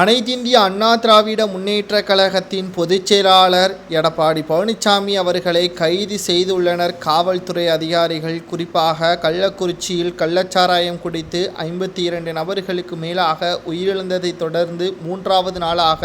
அனைத்திந்திய அண்ணா திராவிட முன்னேற்ற கழகத்தின் பொதுச் செயலாளர் எடப்பாடி பழனிசாமி அவர்களை கைது செய்துள்ளனர். காவல்துறை அதிகாரிகள் குறிப்பாக கள்ளக்குறிச்சியில் கள்ளச்சாராயம் குடித்து ஐம்பத்தி இரண்டு நபர்களுக்கு மேலாக உயிரிழந்ததை தொடர்ந்து மூன்றாவது நாளாக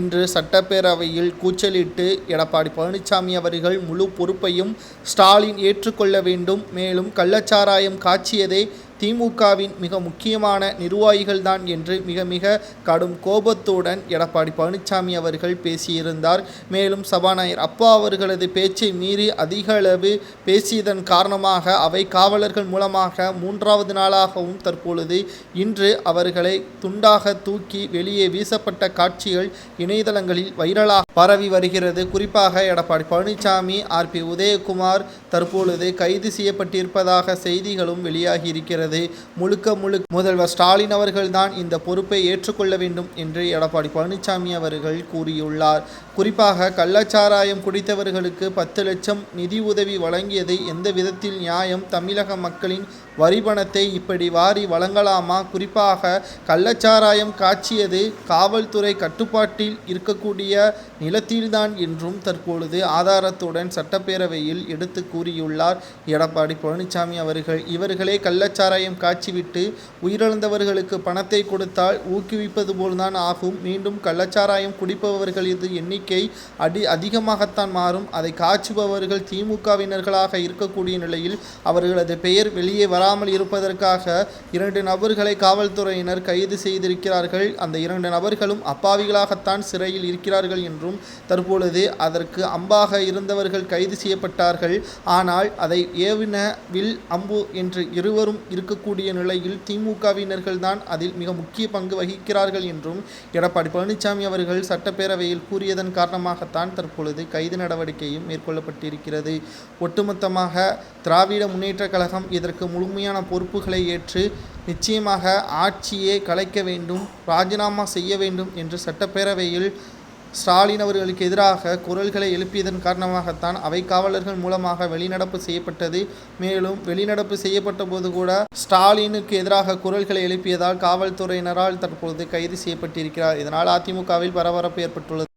இன்று சட்டப்பேரவையில் கூச்சலிட்டு எடப்பாடி பழனிசாமி அவர்கள் முழு பொறுப்பையும் ஸ்டாலின் ஏற்றுக்கொள்ள வேண்டும். மேலும் கள்ளச்சாராயம் காட்சியதை திமுகவின் மிக முக்கியமான நிர்வாகிகள்தான் என்று மிக மிக கடும் கோபத்துடன் எடப்பாடி பழனிசாமி அவர்கள் பேசியிருந்தார். மேலும் சபாநாயகர் அப்பா அவர்களது பேச்சை மீறி அதிக அளவு பேசியதன் காரணமாக அவை காவலர்கள் மூலமாக மூன்றாவது நாளாகவும் தற்பொழுது இன்று அவர்களை துண்டாக தூக்கி வெளியே வீசப்பட்ட காட்சிகள் இணையதளங்களில் வைரலாக பரவி வருகிறது. குறிப்பாக எடப்பாடி பழனிசாமி ஆர் பி உதயகுமார் தற்பொழுது கைது செய்யப்பட்டிருப்பதாக செய்திகளும் வெளியாகி இருக்கிறது. முழுக்க முழுக்க முதல்வர் ஸ்டாலின் அவர்கள்தான் இந்த பொறுப்பை ஏற்றுக்கொள்ள வேண்டும் என்று எடப்பாடி பழனிசாமி அவர்கள் கூறியுள்ளார். குறிப்பாக கள்ளச்சாராயம் குடித்தவர்களுக்கு பத்து லட்சம் நிதி உதவி வழங்கியது எந்த விதத்தில் நியாயம்? தமிழக மக்களின் வரிபணத்தை இப்படி வாரி வழங்கலாமா? குறிப்பாக கள்ளச்சாராயம் காட்சியது காவல்துறை கட்டுப்பாட்டில் இருக்கக்கூடிய நிலத்தில்தான் என்றும் தற்பொழுது ஆதாரத்துடன் சட்டப்பேரவையில் எடுத்து கூறியுள்ளார் எடப்பாடி பழனிசாமி அவர்கள். இவர்களே ஆதாயம் காய்ச்சிவிட்டு உயிரிழந்தவர்களுக்கு பணத்தை கொடுத்தால் ஊக்குவிப்பது போல்தான் ஆகும். மீண்டும் கள்ளச்சாராயம் குடிப்பவர்களது எண்ணிக்கை அடி அதிகமாகத்தான் மாறும். அதை காய்ச்சுபவர்கள் திமுகவினர்களாக இருக்கக்கூடிய நிலையில் அவர்களது பெயர் வெளியே வராமல் இருப்பதற்காக இரண்டு நபர்களை காவல்துறையினர் கைது செய்திருக்கிறார்கள். அந்த இரண்டு நபர்களும் அப்பாவிகளாகத்தான் சிறையில் இருக்கிறார்கள் என்றும் தற்பொழுது அதற்கு அம்பாக இருந்தவர்கள் கைது செய்யப்பட்டார்கள். ஆனால் அதை ஏவின வில் அம்பு என்று இருவரும் இருக்கக்கூடிய நிலையில் திமுகவினர்கள் தான் அதில் மிக முக்கிய பங்கு வகிக்கிறார்கள் என்றும் எடப்பாடி பழனிசாமி அவர்கள் சட்டப்பேரவையில் கூறியதன் காரணமாகத்தான் தற்பொழுது கைது நடவடிக்கையும் மேற்கொள்ளப்பட்டிருக்கிறது. ஒட்டுமொத்தமாக திராவிட முன்னேற்ற கழகம் இதற்கு முழுமையான பொறுப்புகளை ஏற்று நிச்சயமாக ஆட்சியே கலைக்க வேண்டும் ராஜினாமா செய்ய வேண்டும் என்று சட்டப்பேரவையில் ஸ்டாலின் அவர்களுக்கு எதிராக குரல்களை எழுப்பியதன் காரணமாகத்தான் அவை காவலர்கள் மூலமாக வெளிநடப்பு செய்யப்பட்டது. மேலும் வெளிநடப்பு செய்யப்பட்ட போது கூட ஸ்டாலினுக்கு எதிராக குரல்களை எழுப்பியதால் காவல்துறையினரால் தற்பொழுது கைது செய்யப்பட்டிருக்கிறார். இதனால் அதிமுகவில் பரபரப்பு ஏற்பட்டுள்ளது.